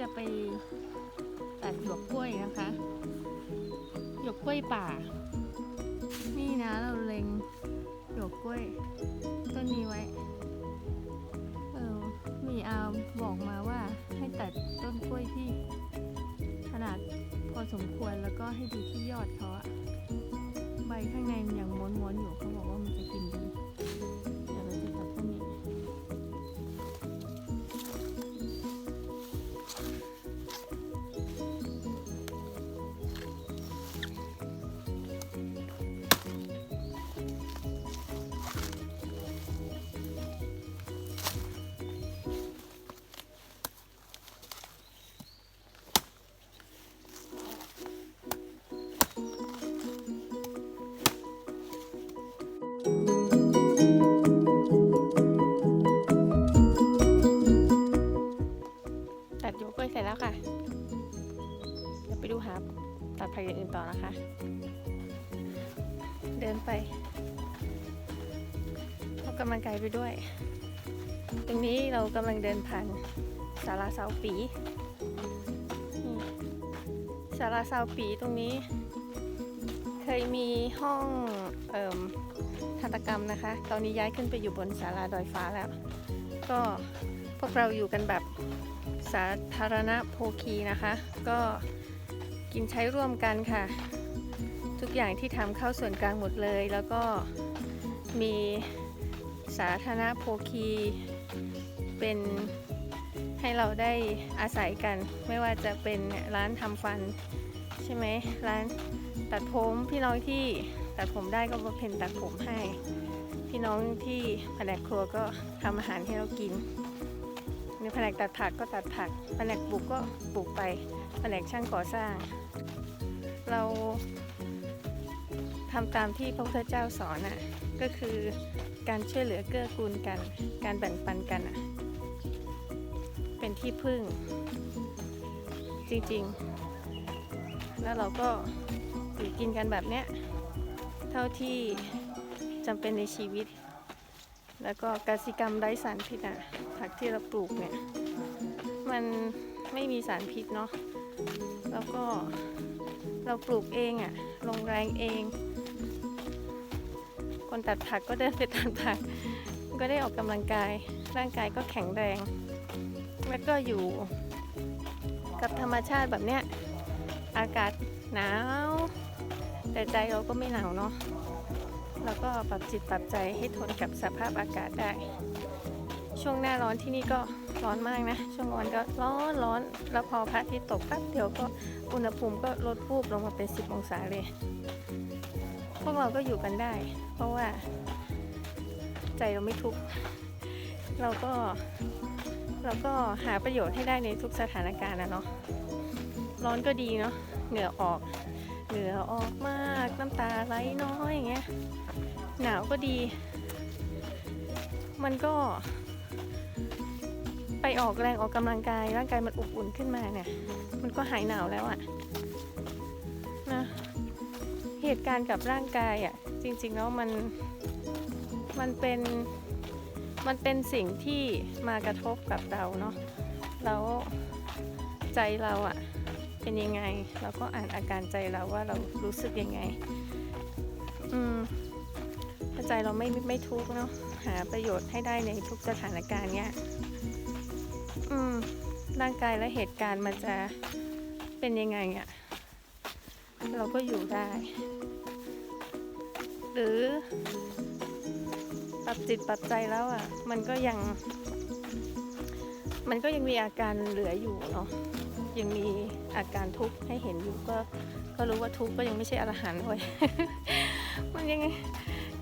จะไปตัดหยวกกล้วยนะคะ หยวกกล้วยป่า นี่นะเราเล็งหยวกกล้วย ต้นนี้ไว้ เออมีอาบอกมาว่าให้ตัดต้นกล้วยที่ ขนาดพอสมควรแล้วก็ให้ดูที่ยอดเขาอะใบข้างในมันยังม้วนๆอยู่เขาบอกว่ามันจะกินดี ดี๋ยวไปดูหาตัดผักอย่างอื่นต่อนะคะ เดินไปออกกำลังกายไปด้วย ตรงนี้เรากำลังเดินผ่านศาลาเสาปีศาลาเสาปีตรงนี้ เคยมีห้องเอ่มทันตกรรมนะคะ ตอนนี้ย้ายขึ้นไปอยู่บนศาลาดอยฟ้าแล้ว ก็พวกเราอยู่กันแบบสาธารณโภคีนะคะ ก็ กินใช้ร่วมกันค่ะ ทุกอย่างที่ทำเข้าส่วนกลางหมดเลย แล้วก็มีสาธารณโภคีเป็นให้เราได้อาศัยกัน ไม่ว่าจะเป็นร้านทำฟันใช่ไหมร้านตัดผมพี่น้องที่ตัดผมได้ก็มาเพนตัดผมให้ พี่น้องที่แผนกครัวก็ทำอาหารให้เรากินในแผนกตัดผักก็ตัดผักแผนกปลูกก็ปลูกไป แผนกช่างก่อสร้าง เราทำตามที่พระพุทธเจ้าสอนอะก็คือการช่วยเหลือเกื้อกูลกัน การแบ่งปันกันอะเป็นที่พึ่ง จริงๆ แล้วเราก็อยู่กินกันแบบเนี้ยเท่าที่จำเป็นในชีวิต แล้วก็กสิกรรมไร้สารพิษอะผักที่เราปลูกเนี่ย มันไม่มีสารพิษเนาะ แล้วก็เราปลูกเองอะ่ะ ลงแรงเอง คนตัดผักก็เดินไปตัดผัก ก็ได้ออกกำลังกาย ร่างกายก็แข็งแรง แล้วก็อยู่กับธรรมชาติแบบเนี้ย อากาศหนาว แต่ใจเราก็ไม่หนาวเนาะ แล้วก็ปรับจิตปรับใจให้ทนกับสภาพอากาศได้ ช่วงหน้าร้อนที่นี่ก็ ร้อนมากนะ ช่วงวันก็ร้อนร้อน แล้วพอพระอาทิตย์ตกแป๊บเดียวก็อุณหภูมิก็ลดวูบลงมาเป็น 10 องศาเลย พวกเราก็อยู่กันได้ เพราะว่า ใจเราไม่ทุกข์เราก็เราก็หาประโยชน์ให้ได้ในทุกสถานการณ์นะเนาะร้อนก็ดีเนาะเหงื่อออก เหงื่อออกมากน้ำตาไหลน้อยอย่างเงี้ยหนาวก็ดี มันก็ ออกแรงออกกำลังกาย ร่างกายมันอบอุ่นขึ้นมาเนี่ย มันก็หายหนาวแล้วอะนะเหตุการณ์กับร่างกายอะจริงๆแล้วมันมันเป็นมันเป็นสิ่งที่มากระทบกับเราเนาะแล้วใจเราอะเป็นยังไง เราก็อ่านอาการใจเราว่าเรารู้สึกยังไง อืมถ้าใจเราไม่ไม่ทุกข์เนาะหาประโยชน์ให้ได้ในทุกสถานการณ์เนี้ย อืม ร่างกายและเหตุการณ์มันจะเป็นยังไงอะ่ะ เราก็อยู่ได้ หรือปรับจิตปรับใจแล้วอะ่ะ มันก็ยัง มันก็ยังมีอาการเหลืออยู่เนาะ ยังมีอาการทุกข์ให้เห็นอยู่ก็ ก็รู้ว่าทุกข์ก็ยังไม่ใช่อรหันต์เว้ยมันยัง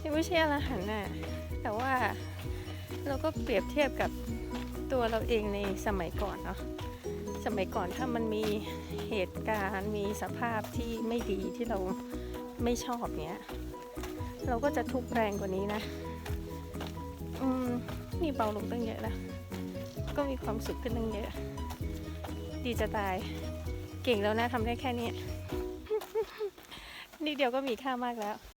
ยังไม่ใช่อรหันต์น่ะ แต่ว่าเราก็เปรียบเทียบกับ ตัวเราเองในสมัยก่อนเนาะสมัยก่อนถ้ามันมีเหตุการณ์มีสภาพที่ไม่ดีที่เราไม่ชอบเนี้ย เราก็จะทุกข์แรงกว่านี้นะอืมนี่เบาลงตั้งเยอะแล้วก็มีความสุขขึ้นตั้งเยอะ ดีจะตายเก่งแล้วนะทำได้แค่นี้ นิดเดียวก็มีค่ามากแล้ว